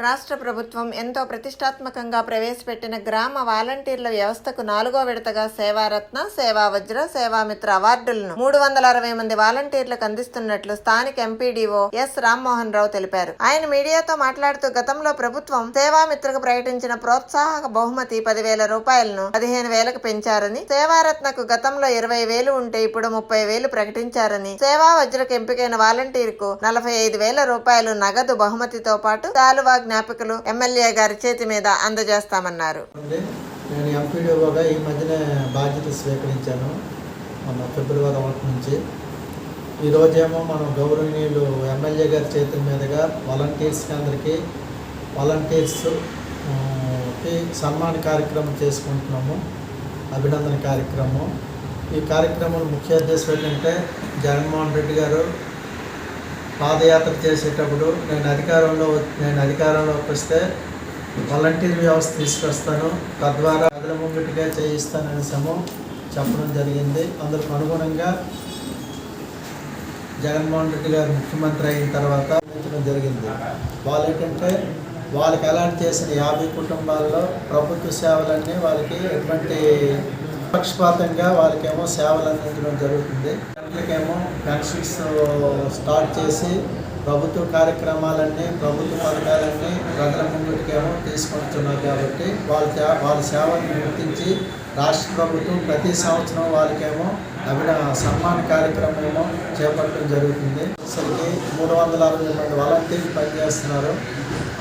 రాష్ట్ర ప్రభుత్వం ఎంతో ప్రతిష్టాత్మకంగా ప్రవేశపెట్టిన గ్రామ వాలంటీర్ల వ్యవస్థకు నాలుగో విడతగా సేవారత్న సేవా వజ్ర సేవామిత్ర అవార్డులను మూడు వందల అరవై మంది వాలంటీర్లకు అందిస్తున్నట్లు స్థానిక ఎంపీడీఓ ఎస్ రామ్మోహన్ రావు తెలిపారు. ఆయన మీడియాతో మాట్లాడుతూ గతంలో ప్రభుత్వం సేవామిత్రకు ప్రకటించిన ప్రోత్సాహక బహుమతి పదివేల రూపాయలను పదిహేను వేలకు పెంచారని సేవారత్నకు గతంలో ఇరవై వేలు ఉంటే ఇప్పుడు ముప్పై వేలు ప్రకటించారని సేవా వజ్రకు ఎంపికైన వాలంటీర్కు నలభై ఐదు వేల రూపాయలు నగదు బహుమతితో పాటు శాలువా జ్ఞాపికలు ఎమ్మెల్యే గారి చేతి మీద అందజేస్తామన్నారు. నేను ఎంపీడీఓగా ఈ మధ్యనే బాధ్యత స్వీకరించాను మన ఫిబ్రవరి ఒకటి నుంచి. ఈరోజేమో మనం గౌరవనీయులు ఎమ్మెల్యే గారి చేతుల మీదుగా వాలంటీర్స్కి అందరికీ వాలంటీర్స్కి కి సన్మాన కార్యక్రమం చేసుకుంటున్నాము అభినందన కార్యక్రమం. ఈ కార్యక్రమం ముఖ్య ఉద్దేశం ఏంటంటే జగన్మోహన్ రెడ్డి గారు పాదయాత్ర చేసేటప్పుడు నేను అధికారంలో నేను అధికారంలోకి వస్తే వాలంటీర్ వ్యవస్థ తీసుకొస్తాను. తద్వారా ప్రజల ముంగిటిగా చేయిస్తాననేసము చెప్పడం జరిగింది. అందుకు అనుగుణంగా జగన్మోహన్ రెడ్డి గారు ముఖ్యమంత్రి అయిన తర్వాత జరిగింది. వాళ్ళు ఏంటంటే వాళ్ళకి అలాంటి చేసిన యాభై కుటుంబాల్లో ప్రభుత్వ సేవలన్నీ వాళ్ళకి ఎటువంటి పక్షపాతంగా వాళ్ళకేమో సేవలు అందించడం జరుగుతుంది. ఏమో పెన్షన్స్ స్టార్ట్ చేసి ప్రభుత్వ కార్యక్రమాలన్నీ ప్రభుత్వ పథకాలన్నీ ప్రజల ముందుకేమో తీసుకొస్తున్నారు కాబట్టి వాళ్ళ సే- వాళ్ళ సేవలను గుర్తించి రాష్ట్ర ప్రభుత్వం ప్రతి సంవత్సరం వాళ్ళకేమో అభిన సన్మాన కార్యక్రమం ఏమో చేపట్టడం జరుగుతుంది. అసలుకి మూడు వందల అరవై మంది వాలంటీర్లు పనిచేస్తున్నారు.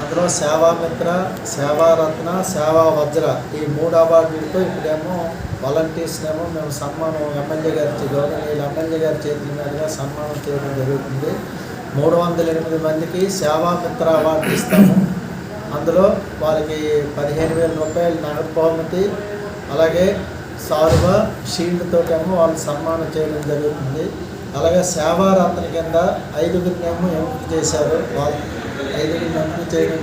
అందులో సేవామిత్ర సేవారత్న సేవా వజ్ర ఈ మూడు అవార్డులతో ఇప్పుడేమో వాలంటీర్స్నేమో మేము సన్మానం ఎమ్మెల్యే గారి గవర్నర్ ఎమ్మెల్యే గారి చేతుల మీదుగా సన్మానం చేయడం జరుగుతుంది. మూడు వందల ఎనిమిది మందికి సేవామిత్ర అవార్డు ఇస్తాము. అందులో వాళ్ళకి పదిహేను వేల రూపాయలు నగదు బహుమతి అలాగే సారువ షీల్డ్ తోటేమో వాళ్ళు సన్మానం చేయడం జరుగుతుంది. అలాగే సేవారత్న కింద ఐదుగురినేమో ఎంపిక చేశారు. వాళ్ళు ఐదుగురిని ఎంపిక చేయడం